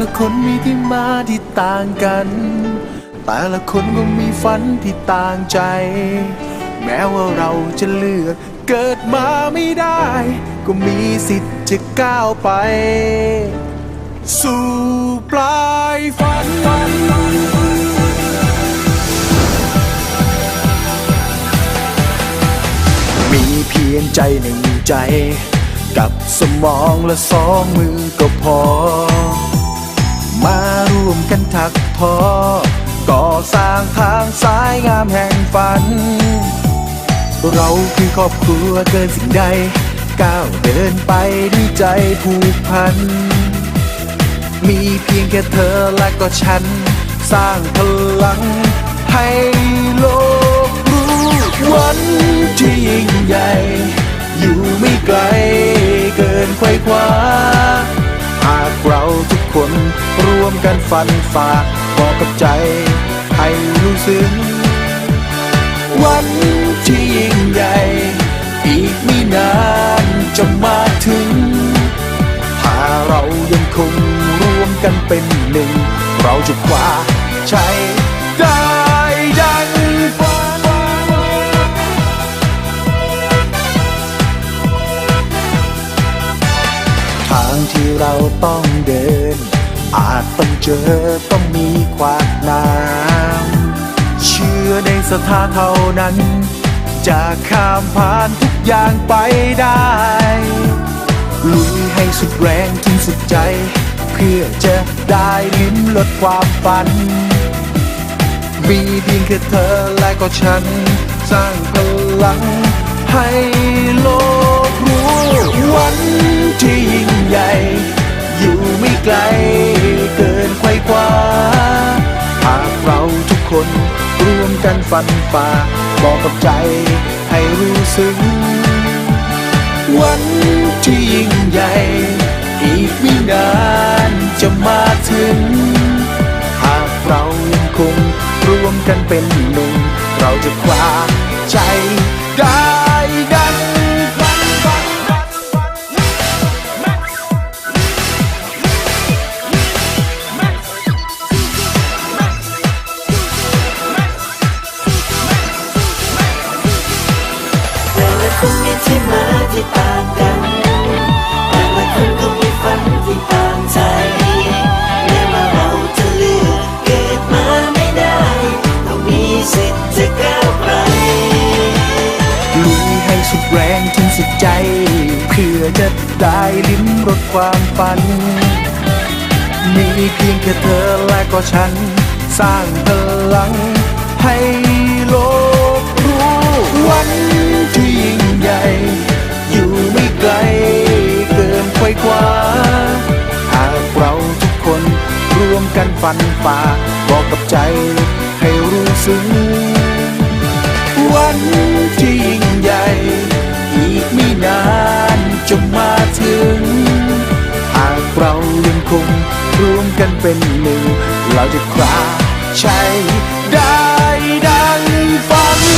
ละคนมีที่มาที่ต่างกัน แต่ละคนก็มีฝันที่ต่างใจ แม้ว่าเราจะเลือกเกิดมาไม่ได้ ก็มีสิทธิ์จะก้าวไป สู่ปลายฝันมีเพียงใจหนึ่งใจ กับสมองและสองมือก็พอ มาร่วมกันถักทอ ก่อสร้างทางสายงามแห่งฝัน เราคือครอบครัวเกินสิ่งใด ก้าวเดินไปด้วยใจผูกพัน มีเพียงแค่เธอและก็ฉัน สร้างพลังให้โลกรู้วันที่ยิ่งใหญ่ อยู่ไม่ไกลเกินไขว้คว้า กันฟันฝ่าบอกกับใจ ให้รู้ซึ้งวันที่ยิ่งใหญ่ อีกไม่นานจะมาถึง ถ้าเรายังคงร่วมกันเป็นหนึ่ง เราจะคว้าชัยได้ดังฝันทางที่เราต้องเดิน อาจต้องเจอต้องมีขวากน้ำเชื่อในศรัทธาเท่านั้น จะข้ามผ่านทุกอย่างไปได้ ลุยให้สุดแรงถึงสุดใจ เพื่อจะได้ลิ้มลดความฝัน มีเพียงแค่เธอและก็ฉัน สร้างพลังให้โล ฟันฝ่าบอกกับใจให้รู้สึกวันที่ยิ่งใหญ่ อีกไม่นานจะมาถึง หากเรายังคงร่วมกันเป็นหนึ่ง เราจะคว้า คนมีที่มาที่ต่างกันแต่ละคนก็มีฝันที่ต่างใจแม้ว่าเราจะเลือกเกิดมาไม่ได้ต้องมีสิทธิ์จะก้าวไปลุยให้สุดแรงถึงสุดใจ เพื่อจะได้ลิ้มรสความฝัน มีเพียงแค่เธอและก็ฉัน สร้างพลังให้ คนรวมกันฟันฝ่าบอกกับใจให้รู้ซึ้งวันที่ยิ่งใหญ่ อีกไม่นานจะมาถึง หากเรายังคงรวมกันเป็นหนึ่ง เราจะคว้าชัยได้ดังฝัน